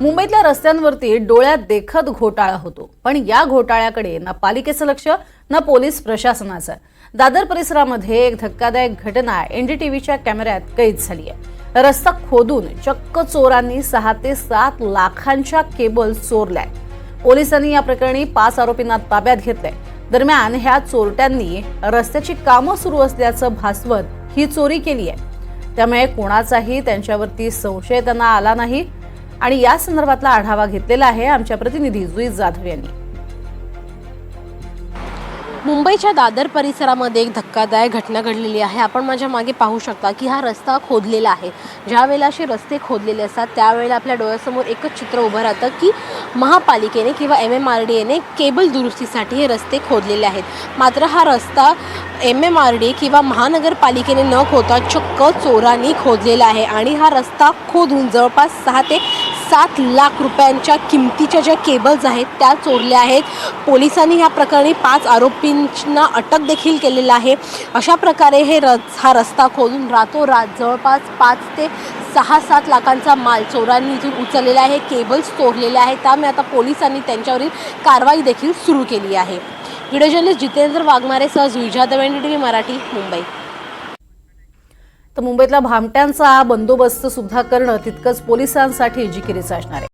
मुंबईतल्या रस्त्यांवरती डोळ्यात देखत घोटाळा होतो. पण या घोटाळ्याकडे ना पालिकेचं लक्ष ना पोलीस प्रशासनाचं. दादर परिसरामध्ये एक धक्कादायक घटना एनडीटीव्हीच्या कॅमेऱ्यात कैद झाली आहे. रस्ता खोदून चक्क चोरांनी सहा ते सात लाखांच्या केबल चोरल्या पोलिसांनी या प्रकरणी पाच आरोपींना ताब्यात घेतलंय. दरम्यान ह्या चोरट्यांनी रस्त्याची कामं सुरू असल्याचं भासवत ही चोरी केली आहे. त्यामुळे कोणाचाही त्यांच्यावरती संशय त्यांना आला नाही. आणि या संदर्भातला आढावा घेतलेला आहे आमच्या प्रतिनिधी जुई जाधव यांनी. मुंबईच्या दादर परिसरामध्ये एक धक्कादायक घटना घडलेली आहे. आपण माझ्या मागे पाहू शकता की हा रस्ता खोदलेला आहे. ज्या वेळेला असे रस्ते खोदलेले असतात त्यावेळेला आपल्या डोळ्यासमोर एकच चित्र उभं राहतं की महापालिकेने किंवा एम एम आर डी एने केबल दुरुस्तीसाठी हे रस्ते खोदलेले आहेत. मात्र हा रस्ता एम एम आर डी किंवा महानगरपालिकेने न खोदता चक्क चोरांनी खोदलेला आहे आणि हा रस्ता खोदून जवळपास सहा ते सात लाख रुपयांच्या किमतीच्या ज्या केबल्स आहेत त्या चोरल्या आहेत. पोलिसांनी ह्या प्रकरणी पाच आरोपींना अटक देखील केलेलं आहे. अशा प्रकारे हे र हा रस्ता खोलून रातोरात जवळपास पाच ते सहा सात लाखांचा माल चोरांनी इथून उचललेला आहे. केबल्स चोरलेले आहेत. त्यामुळे आता पोलिसांनी त्यांच्यावरील कारवाई देखील सुरू केली आहे. व्हिडिओ जर्नलिस्ट जितेंद्र वाघमारेसह जुईजा दवेंडी D T V Marathi Mumbai. तर मुंबईतला भामट्यांचा बंदोबस्त सुद्धा करणं तितकंच पोलिसांसाठी जिकिरीचं असणार आहे.